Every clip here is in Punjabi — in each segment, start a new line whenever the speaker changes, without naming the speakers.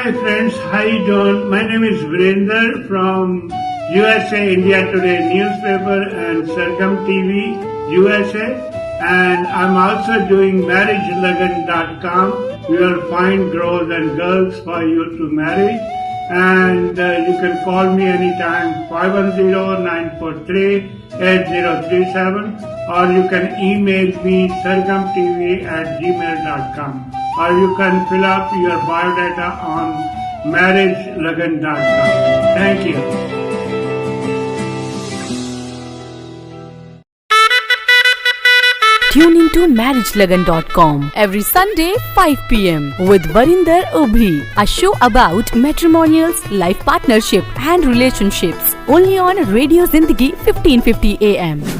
Hi friends, how you doing? My name is Virender from USA India Today newspaper and Sargam TV USA and I'm also doing marriagelagan.com. We will find girls and girls for you to marry and uh, you can call me anytime 510-943-8037 or you can email me sargamtv at gmail.com or you can fill up your biodata on marriagelagan.com. Thank you.
Tune into marriagelagan.com every Sunday 5 pm with Varinder Ubhi, a show about matrimonials, life partnership and relationships only on Radio Zindagi 1550 AM.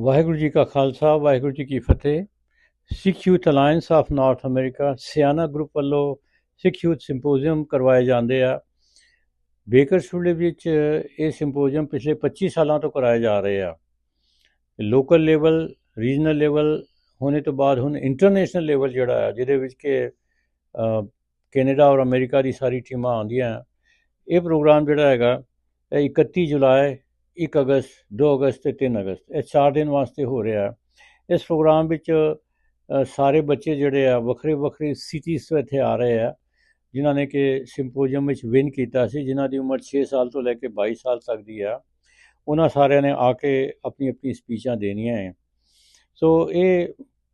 Waheguru ji ਕਾ ਖਾਲਸਾ, ਵਾਹਿਗੁਰੂ ਜੀ ਕੀ ਫਤਿਹ। Sikh youth alliance of North America, Siana group ਵੱਲੋਂ ਸਿੱਖ ਯੂਥ ਸਿੰਪੋਜ਼ੀਅਮ ਕਰਵਾਏ ਜਾਂਦੇ ਆ। ਬੇਕਰਸਫੀਲਡ ਵਿੱਚ ਇਹ ਸਿੰਪੋਜ਼ੀਅਮ ਪਿਛਲੇ 25 ਸਾਲਾਂ ਤੋਂ ਕਰਾਏ ਜਾ ਰਹੇ ਆ। ਲੋਕਲ ਲੈਵਲ, ਰੀਜਨਲ ਲੈਵਲ, ਹੋਣੇ ਤੋਂ ਬਾਅਦ ਹੁਣ ਇੰਟਰਨੈਸ਼ਨਲ ਲੈਵਲ ਜਿਹੜਾ ਆ, ਜਿਹਦੇ ਵਿੱਚ ਕਿ ਕੈਨੇਡਾ ਔਰ ਅਮਰੀਕਾ ਦੀ ਸਾਰੀ ਟੀਮਾਂ ਆਉਂਦੀਆਂ। ਇਹ ਪ੍ਰੋਗਰਾਮ ਜਿਹੜਾ ਹੈਗਾ, ਇਹ 31 ਜੁਲਾਈ 1 ਅਗਸਤ 2 ਅਗਸਤ ਤੇ 3 ਅਗਸਤ, ਇਹ 4 ਦਿਨ ਵਾਸਤੇ ਹੋ ਰਿਹਾ। ਇਸ ਪ੍ਰੋਗਰਾਮ ਵਿੱਚ ਸਾਰੇ ਬੱਚੇ ਜਿਹੜੇ ਆ, ਵੱਖਰੇ ਵੱਖਰੇ ਸਿਟੀਜ਼ ਤੋਂ ਇੱਥੇ ਆ ਰਹੇ ਆ, ਜਿਨ੍ਹਾਂ ਨੇ ਕਿ ਸਿੰਪੋਜ਼ੀਅਮ ਵਿੱਚ ਵਿਨ ਕੀਤਾ ਸੀ, ਜਿਨ੍ਹਾਂ ਦੀ ਉਮਰ 6 ਸਾਲ ਤੋਂ ਲੈ ਕੇ 22 ਸਾਲ ਤੱਕ ਦੀ ਆ। ਉਹਨਾਂ ਸਾਰਿਆਂ ਨੇ ਆ ਕੇ ਆਪਣੀ ਆਪਣੀ ਸਪੀਚਾਂ ਦੇਣੀਆਂ ਹੈ ਸੋ ਇਹ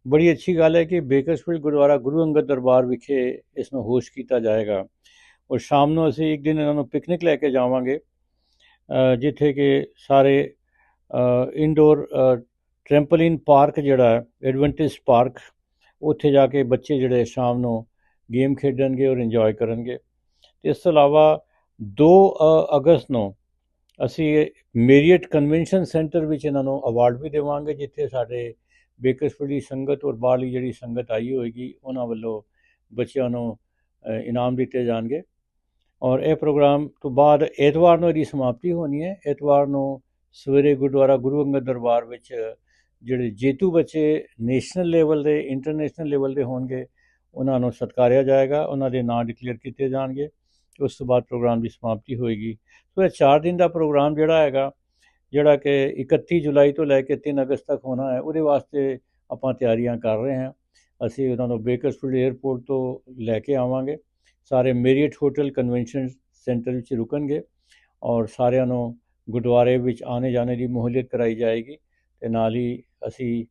ਬੜੀ ਅੱਛੀ ਗੱਲ ਹੈ ਕਿ ਬੇਕਰਸਫੀਲਡ ਗੁਰਦੁਆਰਾ ਗੁਰੂ ਅੰਗਦ ਦਰਬਾਰ ਵਿਖੇ ਇਸ ਨੂੰ ਹੋਸ਼ ਕੀਤਾ ਜਾਏਗਾ। ਔਰ ਸ਼ਾਮ ਨੂੰ ਅਸੀਂ ਇੱਕ ਦਿਨ ਇਹਨਾਂ ਨੂੰ ਪਿਕਨਿਕ ਲੈ ਕੇ ਜਾਵਾਂਗੇ। ਜਿੱਥੇ ਕਿ ਸਾਰੇ ਇਨਡੋਰ ਟ੍ਰੈਂਪੋਲਿਨ ਪਾਰਕ ਜਿਹੜਾ ਐਡਵੈਂਟਿਸ ਪਾਰਕ ਉੱਥੇ ਜਾ ਕੇ ਬੱਚੇ ਜਿਹੜੇ ਸ਼ਾਮ ਨੂੰ ਗੇਮ ਖੇਡਣਗੇ ਔਰ ਇੰਜੋਏ ਕਰਨਗੇ। ਤੇ ਇਸ ਤੋਂ ਇਲਾਵਾ 2 ਅਗਸਤ ਨੂੰ ਅਸੀਂ ਮੇਰੀਅਟ ਕਨਵੈਨਸ਼ਨ ਸੈਂਟਰ ਵਿੱਚ ਇਹਨਾਂ ਨੂੰ ਅਵਾਰਡ ਵੀ ਦੇਵਾਂਗੇ, ਜਿੱਥੇ ਸਾਡੇ ਬੇਕਰਸਫੀਲਡ ਦੀ ਸੰਗਤ ਔਰ ਬਾਹਰਲੀ ਜਿਹੜੀ ਸੰਗਤ ਆਈ ਹੋਏਗੀ, ਉਹਨਾਂ ਵੱਲੋਂ ਬੱਚਿਆਂ ਨੂੰ ਇਨਾਮ ਦਿੱਤੇ ਜਾਣਗੇ। ਔਰ ਇਹ ਪ੍ਰੋਗਰਾਮ ਤੋਂ ਬਾਅਦ ਐਤਵਾਰ ਨੂੰ ਇਹਦੀ ਸਮਾਪਤੀ ਹੋਣੀ ਹੈ। ਐਤਵਾਰ ਨੂੰ ਸਵੇਰੇ ਗੁਰਦੁਆਰਾ ਗੁਰੂ ਅੰਗਦ ਦਰਬਾਰ ਵਿੱਚ ਜਿਹੜੇ ਜੇਤੂ ਬੱਚੇ ਨੈਸ਼ਨਲ ਲੈਵਲ ਦੇ, ਇੰਟਰਨੈਸ਼ਨਲ ਲੈਵਲ ਦੇ ਹੋਣਗੇ, ਉਹਨਾਂ ਨੂੰ ਸਤਿਕਾਰਿਆ ਜਾਏਗਾ, ਉਹਨਾਂ ਦੇ ਨਾਂ ਡਿਕਲੇਅਰ ਕੀਤੇ ਜਾਣਗੇ, ਉਸ ਤੋਂ ਬਾਅਦ ਪ੍ਰੋਗਰਾਮ ਦੀ ਸਮਾਪਤੀ ਹੋਏਗੀ। ਸੋ ਇਹ 4 ਦਿਨ ਦਾ ਪ੍ਰੋਗਰਾਮ ਜਿਹੜਾ ਹੈਗਾ, ਜਿਹੜਾ ਕਿ 31 ਜੁਲਾਈ ਤੋਂ ਲੈ ਕੇ 3 ਅਗਸਤ ਤੱਕ ਹੋਣਾ ਹੈ, ਉਹਦੇ ਵਾਸਤੇ ਆਪਾਂ ਤਿਆਰੀਆਂ ਕਰ ਰਹੇ ਹਾਂ। ਅਸੀਂ ਉਹਨਾਂ ਨੂੰ ਬੇਕਰਸਫੀਲਡ 에ਅਰਪੋਰਟ ਤੋਂ ਲੈ ਕੇ ਆਵਾਂਗੇ। ਸਾਰੇ ਮੇਰੀਅਟ ਹੋਟਲ ਕਨਵੈਨਸ਼ਨ ਸੈਂਟਰ ਵਿੱਚ ਰੁਕਣਗੇ ਔਰ ਸਾਰਿਆਂ ਨੂੰ ਗੁਰਦੁਆਰੇ ਵਿੱਚ ਆਣੇ ਜਾਣੇ ਦੀ ਮਹੂਲਤ ਕਰਾਈ ਜਾਏਗੀ ਤੇ ਨਾਲ ਹੀ ਅਸੀਂ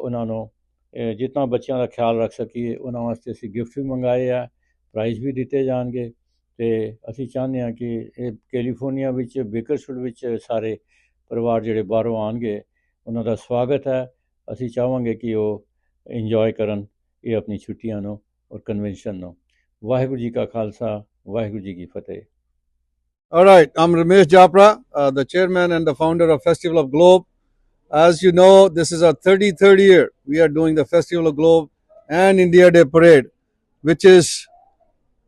ਉਹਨਾਂ ਨੂੰ ਅ, ਬੱਚਿਆਂ ਦਾ ਖਿਆਲ ਰੱਖ ਸਕੀਏ ਉਹਨਾਂ ਵਾਸਤੇ ਅਸੀਂ ਗਿਫਟ ਵੀ ਮੰਗਾਏ ਆ ਪ੍ਰਾਈਜ਼ ਵੀ ਦਿੱਤੇ ਜਾਣਗੇ ਤੇ ਅਸੀਂ ਚਾਹੁੰਦੇ ਹਾਂ ਕਿ ਇਹ ਕੈਲੀਫੋਰਨੀਆ ਵਿੱਚ ਬੇਕਰਸਫੀਲਡ ਵਿੱਚ ਸਾਰੇ ਪਰਿਵਾਰ ਜਿਹੜੇ ਬਾਹਰੋਂ ਆਣਗੇ ਉਹਨਾਂ ਦਾ ਸਵਾਗਤ ਹੈ। ਅਸੀਂ ਚਾਹਾਂਗੇ ਕਿ ਉਹ ਇੰਜੋਏ ਕਰਨ ਇਹ ਆਪਣੀ ਛੁੱਟੀਆਂ ਨੂੰ ਔਰ ਕਨਵੈਨਸ਼ਨ ਨੂੰ। ਵਾਹਿਗੁਰੂ ਜੀ ਕਾ ਖਾਲਸਾ ਵਾਹਿਗੁਰੂ ਜੀ ਕੀ ਫਤਿਹ
All right, I'm Ramesh Japra, uh, the chairman and the founder of Festival of Globe. As you know, this is our 33rd year. We are doing the Festival of Globe and India Day Parade, which is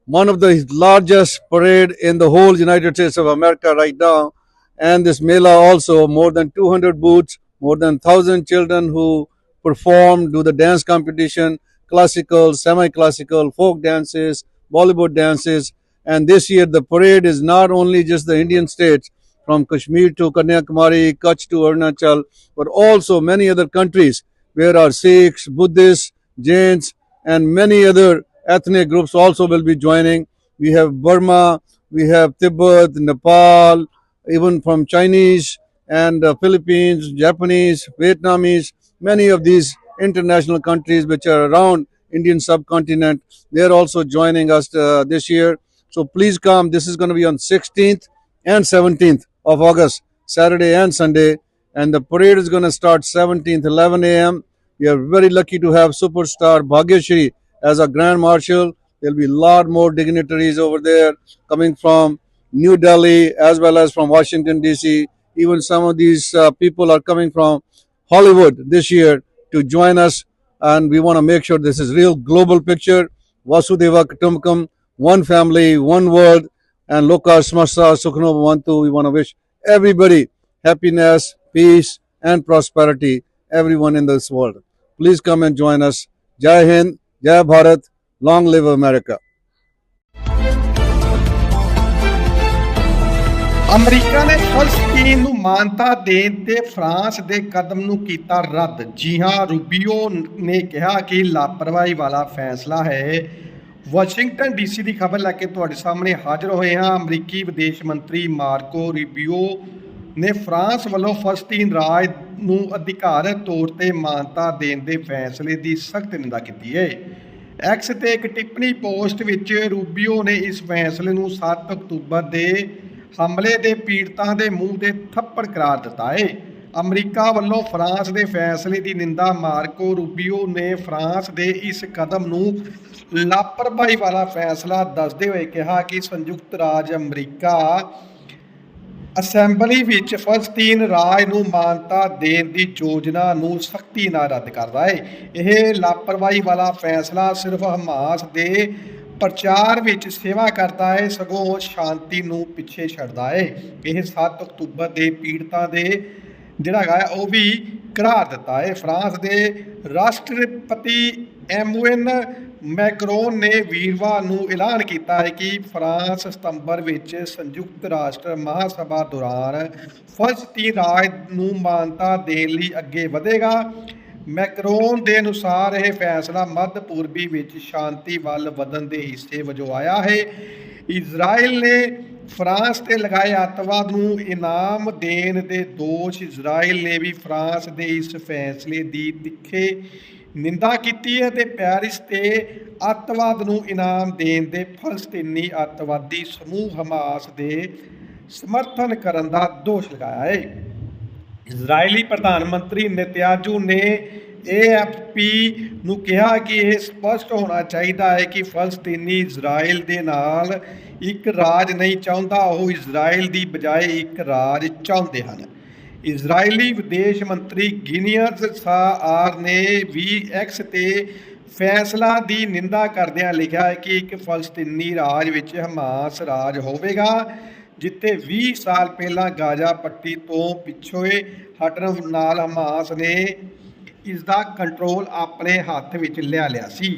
one of the largest parade in the whole United States of America right now. And this Mela also, more than 200 booths, more than 1,000 children who perform, do the dance competition, classical, semi-classical, folk dances, Bollywood dances, and this year, the parade is not only just the Indian states, from Kashmir to Kanyakumari, Kutch to Arunachal, but also many other countries where our Sikhs, Buddhists, Jains, and many other ethnic groups also will be joining. We have Burma, we have Tibet, Nepal, even from Chinese and uh, Philippines, Japanese, Vietnamese, many of these international countries which are around Indian subcontinent, they're also joining us uh, this year. So please come. This is going to be on 16th and 17th of August, Saturday and Sunday. And the parade is going to start 17th, 11 a.m. We are very lucky to have superstar Bhagyashri as a Grand Marshal. There'll be a lot more dignitaries over there coming from New Delhi as well as from Washington DC. Even some of these uh, people are coming from Hollywood this year to join us, and we want to make sure this is real global picture. Vasudeva Kutumbakam, one family, one world, and Loka Smasa Sukhno Bhavantu. We want to wish everybody happiness, peace, and prosperity, everyone in this world. Please come and join us. Jai Hind, Jai Bharat, long live America.
America ਨੇ ਫਲਸਤੀਨ ਨੂੰ ਮਾਨਤਾ ਦੇਣ ਤੇ ਫਰਾਂਸ ਦੇ ਕਦਮ ਨੂੰ ਕੀਤਾ ਰੱਦ। ਜੀ ਹਾਂ, ਰੂਬੀਓ ਨੇ ਕਿਹਾ ਕਿ ਲਾਪਰਵਾਹੀ ਵਾਲਾ ਫੈਸਲਾ ਹੈ। ਵਾਸ਼ਿੰਗਟਨ ਡੀਸੀ ਦੀ ਖਬਰ ਲੈ ਕੇ ਤੁਹਾਡੇ ਸਾਹਮਣੇ ਹਾਜ਼ਰ ਹੋਏ ਹਾਂ। ਅਮਰੀਕੀ ਵਿਦੇਸ਼ ਮੰਤਰੀ ਮਾਰਕੋ ਰੂਬੀਓ ਨੇ ਫਰਾਂਸ ਵੱਲੋਂ ਫਲਸਤੀਨ ਰਾਜ ਨੂੰ ਅਧਿਕਾਰਤ ਤੌਰ ਤੇ ਮਾਨਤਾ ਦੇਣ ਦੇ ਫੈਸਲੇ ਦੀ ਸਖਤ ਨਿੰਦਾ ਕੀਤੀ ਹੈ। ਐਕਸ ਤੇ ਇੱਕ ਟਿੱਪਣੀ ਪੋਸਟ ਵਿੱਚ ਰੂਬੀਓ ਨੇ ਇਸ ਫੈਸਲੇ ਨੂੰ 7 ਅਕਤੂਬਰ ਦੇ ਹਮਲੇ ਦੇ ਪੀੜਤਾਂ ਦੇ ਮੂੰਹ ਤੇ ਥੱਪੜ ਕਰਾਰ ਦਿੱਤਾ ਹੈ ਅਮਰੀਕਾ ਵੱਲੋਂ ਫਰਾਂਸ ਦੇ ਫੈਸਲੇ ਦੀ ਨਿੰਦਾ ਮਾਰਕੋ ਰੂਬੀਓ ਨੇ ਫਰਾਂਸ ਦੇ ਇਸ ਕਦਮ ਨੂੰ ਲਾਪਰਵਾਹੀ ਵਾਲਾ ਫੈਸਲਾ ਦੱਸਦੇ ਹੋਏ ਕਿਹਾ ਕਿ ਸੰਯੁਕਤ ਰਾਜ ਅਮਰੀਕਾ ਅਸੈਂਬਲੀ ਵਿੱਚ ਫਲਸਤੀਨ ਰਾਜ ਨੂੰ ਮਾਨਤਾ ਦੇਣ ਦੀ ਯੋਜਨਾ ਨੂੰ ਸਖਤੀ ਨਾਲ ਰੱਦ ਕਰਦਾ ਹੈ ਇਹ ਲਾਪਰਵਾਹੀ ਵਾਲਾ ਫੈਸਲਾ ਸਿਰਫ ਹਮਾਸ ਦੇ ਪ੍ਰਚਾਰ ਵਿੱਚ ਸੇਵਾ ਕਰਦਾ ਹੈ ਸਗੋਂ ਸ਼ਾਂਤੀ ਨੂੰ ਪਿੱਛੇ ਛੱਡਦਾ ਹੈ ਇਹ 7 ਅਕਤੂਬਰ ਦੇ ਪੀੜਤਾਂ ਦੇ ਜਿਹੜਾ ਹੈਗਾ ਉਹ ਵੀ ਕਰਾਰ ਦਿੱਤਾ ਹੈ ਫਰਾਂਸ ਦੇ ਰਾਸ਼ਟਰਪਤੀ ਐਮੂਨ ਮੈਕਰੋਨ ਨੇ ਵੀਰਵਾਰ ਨੂੰ ਐਲਾਨ ਕੀਤਾ ਹੈ ਕਿ ਫਰਾਂਸ ਸਤੰਬਰ ਵਿੱਚ ਸੰਯੁਕਤ ਰਾਸ਼ਟਰ ਮਹਾਸਭਾ ਦੌਰਾਨ ਫਲਸਤੀਨ ਰਾਜ ਨੂੰ ਮਾਨਤਾ ਦੇਣ ਲਈ ਅੱਗੇ ਵਧੇਗਾ। ਮੈਕਰੋਨ ਦੇ ਅਨੁਸਾਰ ਇਹ ਫੈਸਲਾ ਮੱਧ ਪੂਰਬੀ ਵਿੱਚ ਸ਼ਾਂਤੀ ਵੱਲ ਵਧਣ ਦੇ ਹਿੱਸੇ ਵਜੋਂ ਆਇਆ ਹੈ। ਇਜ਼ਰਾਈਲ ਨੇ ਫਰਾਂਸ ਤੇ ਲਗਾਏ ਅੱਤਵਾਦ ਨੂੰ ਇਨਾਮ ਦੇਣ ਦੇ ਦੋਸ਼ ਇਜ਼ਰਾਈਲ ਨੇ ਵੀ ਫਰਾਂਸ ਦੇ ਇਸ ਫੈਸਲੇ ਦੀ ਤਿੱਖੇ ਨਿੰਦਾ ਕੀਤੀ ਹੈ ਤੇ ਪੈਰਿਸ ਤੇ ਅੱਤਵਾਦ ਨੂੰ ਇਨਾਮ ਦੇਣ ਦੇ ਫਲਸਤੀਨੀ ਅੱਤਵਾਦੀ ਸਮੂਹ ਹਮਾਸ ਦੇ ਸਮਰਥਨ ਕਰਨ ਦਾ ਦੋਸ਼ ਲਗਾਇਆ ਹੈ। ਇਜ਼ਰਾਈਲੀ ਪ੍ਰਧਾਨ ਮੰਤਰੀ ਨਤਿਆਜੂ ਨੇ ਏਐਫਪੀ ਨੂੰ ਕਿਹਾ ਕਿ ਇਹ ਸਪਸ਼ਟ ਹੋਣਾ ਚਾਹੀਦਾ ਹੈ ਕਿ ਫਲਸਤੀਨੀ ਇਜ਼ਰਾਈਲ ਦੇ ਨਾਲ ਇੱਕ ਰਾਜ ਨਹੀਂ ਚਾਹੁੰਦਾ, ਉਹ ਇਜ਼ਰਾਈਲ ਦੀ ਬਜਾਏ ਇੱਕ ਰਾਜ ਚਾਹੁੰਦੇ ਹਨ। ਇਜ਼ਰਾਈਲੀ ਵਿਦੇਸ਼ ਮੰਤਰੀ ਗਿਨੀਅਰਸ ਸਾਰ ਨੇ ਵੀ ਐਕਸ ਤੇ ਫੈਸਲਾ ਦੀ ਨਿੰਦਾ ਕਰਦਿਆਂ ਲਿਖਿਆ ਹੈ ਕਿ ਇੱਕ ਫਲਸਤੀਨੀ ਰਾਜ ਵਿੱਚ ਹਮਾਸ ਰਾਜ ਹੋਵੇਗਾ। ਜਿੱਥੇ 20 ਸਾਲ ਪਹਿਲਾਂ ਗਾਜ਼ਾ ਪੱਟੀ ਤੋਂ ਪਿੱਛੋਏ ਹਟਣ ਨਾਲ ਹਮਾਸ ਨੇ ਇਸ ਦਾ ਕੰਟਰੋਲ ਆਪਣੇ ਹੱਥ ਵਿੱਚ ਲਿਆ ਲਿਆ ਸੀ।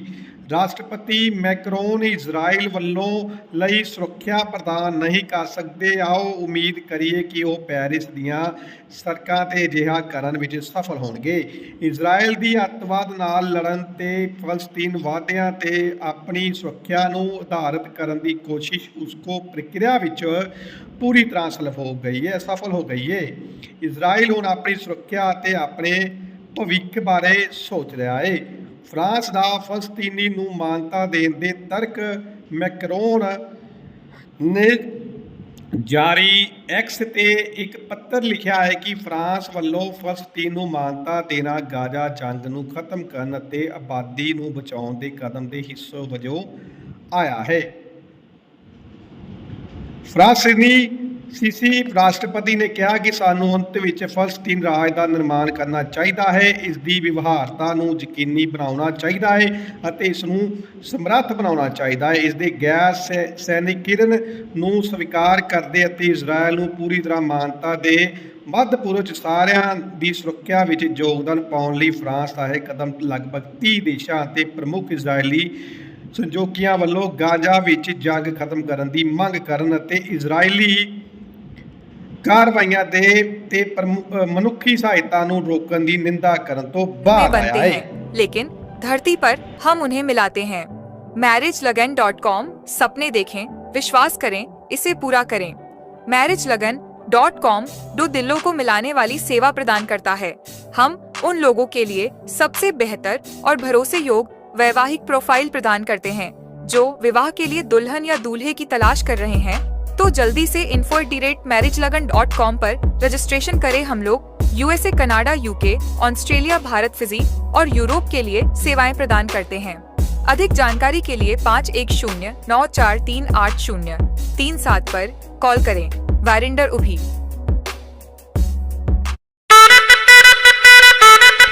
ਰਾਸ਼ਟਰਪਤੀ ਮੈਕਰੋਨ ਇਜ਼ਰਾਈਲ ਵੱਲੋਂ ਲਈ ਸੁਰੱਖਿਆ ਪ੍ਰਦਾਨ ਨਹੀਂ ਕਰ ਸਕਦੇ। ਆਓ ਉਮੀਦ ਕਰੀਏ ਕਿ ਉਹ ਪੈਰਿਸ ਦੀਆਂ ਸੜਕਾਂ ਤੇ ਅਜਿਹਾ ਕਰਨ ਵਿੱਚ ਸਫਲ ਹੋਣਗੇ। ਇਜ਼ਰਾਈਲ ਦੀ ਅੱਤਵਾਦ ਨਾਲ ਲੜਨ ਤੇ ਫਲਸਤੀਨ ਵਾਅਦਿਆਂ ਤੇ ਆਪਣੀ ਸੁਰੱਖਿਆ ਨੂੰ ਆਧਾਰਿਤ ਕਰਨ ਦੀ ਕੋਸ਼ਿਸ਼, ਉਸਕੋ ਪ੍ਰਕਿਰਿਆ ਵਿੱਚ ਪੂਰੀ ਤਰ੍ਹਾਂ ਸਫਲ ਹੋ ਗਈ ਹੈ, ਸਫਲ ਹੋ ਗਈ ਹੈ। ਇਜ਼ਰਾਈਲ ਹੁਣ ਆਪਣੀ ਸੁਰੱਖਿਆ ਅਤੇ ਆਪਣੇ ਭਵਿੱਖ ਬਾਰੇ ਸੋਚ ਰਿਹਾ ਹੈ ਫਰਾਂਸ ਦਾ ਫਲਸਤੀਨੀ ਨੂੰ ਮਾਨਤਾ ਦੇਣ ਦੇ ਤਰਕ ਮੈਕਰੋਨ ਨੇ ਜਾਰੀ ਐਕਸ ਤੇ ਇੱਕ ਪੱਤਰ ਲਿਖਿਆ ਹੈ ਕਿ ਫਰਾਂਸ ਵੱਲੋਂ ਫਲਸਤੀਨ ਨੂੰ ਮਾਨਤਾ ਦੇਣਾ ਗਾਜ਼ਾ ਜੰਗ ਨੂੰ ਖਤਮ ਕਰਨ ਅਤੇ ਆਬਾਦੀ ਨੂੰ ਬਚਾਉਣ ਦੇ ਕਦਮ ਦੇ ਹਿੱਸੇ ਵਜੋਂ ਆਇਆ ਹੈ। ਫਰਾਂਸੀਨੀ ਸੀਸੀ ਰਾਸ਼ਟਰਪਤੀ ਨੇ ਕਿਹਾ ਕਿ ਸਾਨੂੰ ਅੰਤ ਵਿੱਚ ਫਲਸਤੀਨ ਰਾਜ ਦਾ ਨਿਰਮਾਣ ਕਰਨਾ ਚਾਹੀਦਾ ਹੈ, ਇਸ ਦੀ ਵਿਵਹਾਰਤਾ ਨੂੰ ਯਕੀਨੀ ਬਣਾਉਣਾ ਚਾਹੀਦਾ ਹੈ ਅਤੇ ਇਸ ਨੂੰ ਸਮਰੱਥ ਬਣਾਉਣਾ ਚਾਹੀਦਾ ਹੈ। ਇਸ ਦੇ ਗੈਰ ਸੈ- ਸੈਨਿਕੀਕਰਨ ਨੂੰ ਸਵੀਕਾਰ ਕਰਦੇ ਅਤੇ ਇਜ਼ਰਾਈਲ ਨੂੰ ਪੂਰੀ ਤਰ੍ਹਾਂ ਮਾਨਤਾ ਦੇ ਮੱਧ ਪੂਰਬ ਚ ਸਾਰਿਆਂ ਦੀ ਸੁਰੱਖਿਆ ਵਿੱਚ ਯੋਗਦਾਨ ਪਾਉਣ ਲਈ ਫਰਾਂਸ ਦਾ ਇਹ ਕਦਮ ਲਗਭਗ 30 ਦੇਸ਼ਾਂ ਅਤੇ ਪ੍ਰਮੁੱਖ ਇਜ਼ਰਾਈਲੀ ਸੰਜੋਕੀਆਂ ਵੱਲੋਂ ਗਾਜ਼ਾ ਵਿੱਚ ਜੰਗ ਖਤਮ ਕਰਨ ਦੀ ਮੰਗ ਕਰਨ ਅਤੇ ਇਜ਼ਰਾਈਲੀ ਕਾਰਵਾਈਆਂ ਦੇ ਤੇ ਪ੍ਰਮੁ- ਅ, ਮਨੁੱਖੀ ਸਹਾਇਤਾ ਨੂੰ ਰੋਕਣ ਦੀ ਨਿੰਦਾ ਕਰਨ ਤੋਂ
भी
ਬਾਅਦ ਆਇਆ
बनते
ਹੈ
हैं लेकिन धरती पर हम उन्हें मिलाते हैं मैरिज लगन डॉट कॉम सपने देखें विश्वास करें इसे पूरा करें मैरिज लगन डॉट कॉम दो दिलों को मिलाने वाली सेवा प्रदान करता है हम उन लोगों के लिए सबसे बेहतर और भरोसे योग वैवाहिक प्रोफाइल प्रदान करते हैं जो विवाह के लिए दुल्हन या दूल्हे की तलाश कर रहे हैं तो जल्दी से info marriage Lagan dot com पर रजिस्ट्रेशन करें हम लोग USA Canada UK Australia Bharat Fiji और यूरोप के लिए सेवाएँ प्रदान करते हैं। अधिक जानकारी के लिए पाँच एक शून्य नौ चार तीन आठ शून्य तीन सात पर कॉल करें। वारिंडर उभी।